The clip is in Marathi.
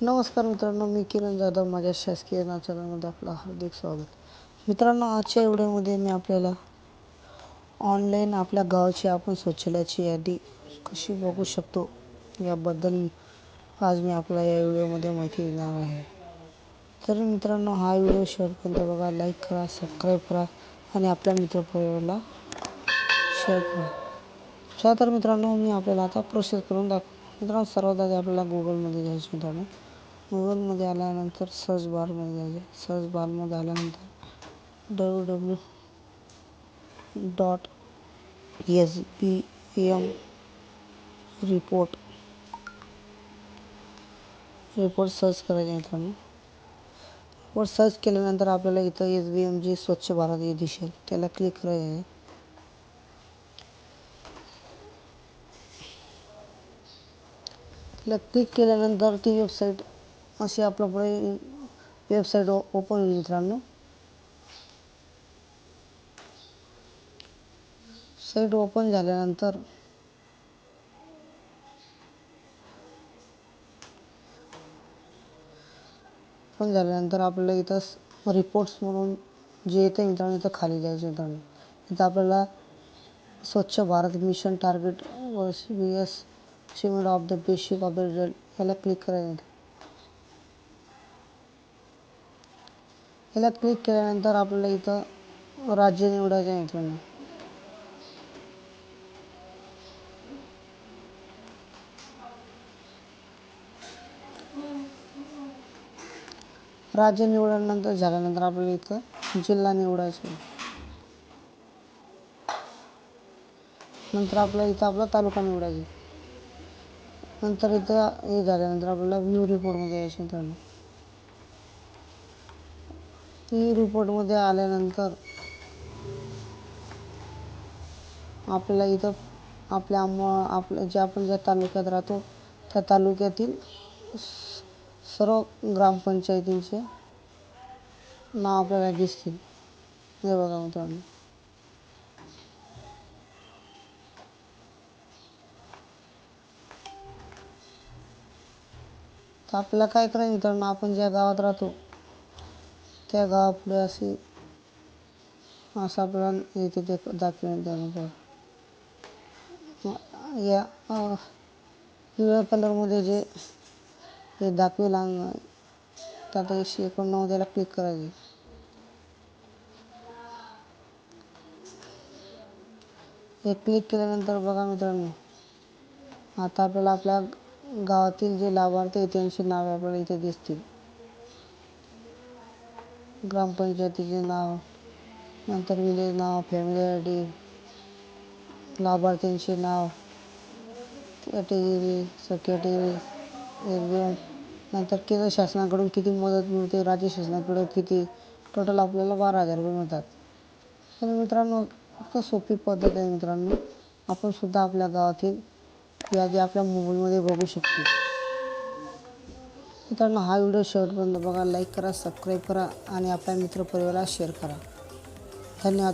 नमस्कार मित्रांनो मी किरण जाधव माझ्या शासकीय नाव चॅनलमध्ये आपलं हार्दिक स्वागत. मित्रांनो आजच्या एवढ्यामध्ये मी आपल्याला ऑनलाईन आपल्या गावाची आपण शौचालयाची यादी कशी बघू शकतो याबद्दल आज मी आपल्याला या व्हिडिओमध्ये माहिती देणार आहे. तर मित्रांनो हा व्हिडिओ शेवटपर्यंत बघा लाईक करा सबस्क्राईब करा आणि आपल्या मित्रपरिवाराला शेअर करा. चला तर मित्रांनो मी आपल्याला आता प्रोसेस करून दाखव मित्रांनो सर्वात आधी आपल्याला गुगलमध्ये जायचं मित्रांनो. गुगलमध्ये आल्यानंतर सर्च बारमध्ये जायचे सर्च बारमध्ये आल्यानंतर W W dot S B M report report search करायचे मित्रांनो रिपोर्ट सर्च केल्यानंतर आपल्याला इथं एस बी एम जी स्वच्छ भारत हे दिसेल. त्याला क्लिक करायचे आहे. त्याला क्लिक केल्यानंतर ती वेबसाईट अशी आपल्या पुढे वेबसाईट ओपन होईल मित्रांनो. साईट ओपन झाल्यानंतर ओपन झाल्यानंतर आपल्याला इथं रिपोर्ट्स म्हणून जे येतं मित्रांनो इथं खाली जायचं मित्रांनो. इथं आपल्याला स्वच्छ भारत मिशन टार्गेट व C B S achievement of the basic of the result याला क्लिक करायचं याला क्लिक केल्यानंतर आपल्याला इथं राज्य निवडायचं आहे इकडनं. राज्य निवडल्यानंतर झाल्यानंतर आपल्याला इथं जिल्हा निवडायचा नंतर आपल्याला इथं आपला तालुका निवडायचा नंतर इथं हे झाल्यानंतर आपल्याला व्ह्यू रिपोर्टमध्ये यायचं मित्रांनो व्ह्यू रिपोर्टमध्ये आल्यानंतर आपल्याला इथं आपल्या आम्हा आपल्या जे आपण ज्या तालुक्यात राहतो त्या तालुक्यातील सर्व ग्रामपंचायतींचे नाव आपल्याला दिसतील. हे बघा मित्रांनो. तर आपल्याला काय करायचं मित्रांनो? आपण ज्या गावात राहतो त्या गावापुढे अशी असा प्लॅन येते ते दाखवण्यात त्यानंतर या पिवळ्या कलरमध्ये जे हे दाखवेल अंग त्यात एकशे एकोणनव्वद याला क्लिक करायचे हे क्लिक केल्यानंतर बघा मित्रांनो आता आपल्याला आपल्या गावातील जे लाभार्थी आहेत त्यांची नावे आपल्याला इथे दिसतील. ग्रामपंचायतीचे नाव नंतर विलेज नाव फॅमिली आय डी लाभार्थ्यांचे नाव कॅटेगरी सब कॅटेगरी नंतर केंद्र शासनाकडून किती मदत मिळते राज्य शासनाकडून किती टोटल आपल्याला बारा हजार रुपये मिळतात. तर मित्रांनो खूप सोपी पद्धत आहे मित्रांनो. आपण सुद्धा आपल्या गावातील यादी आपल्या मोबाईलमध्ये बघू शकतो. मित्रांनो हा व्हिडिओ शेवटपर्यंत बघा लाईक करा सबस्क्राईब करा आणि आपल्या मित्रपरिवाराला शेअर करा. धन्यवाद.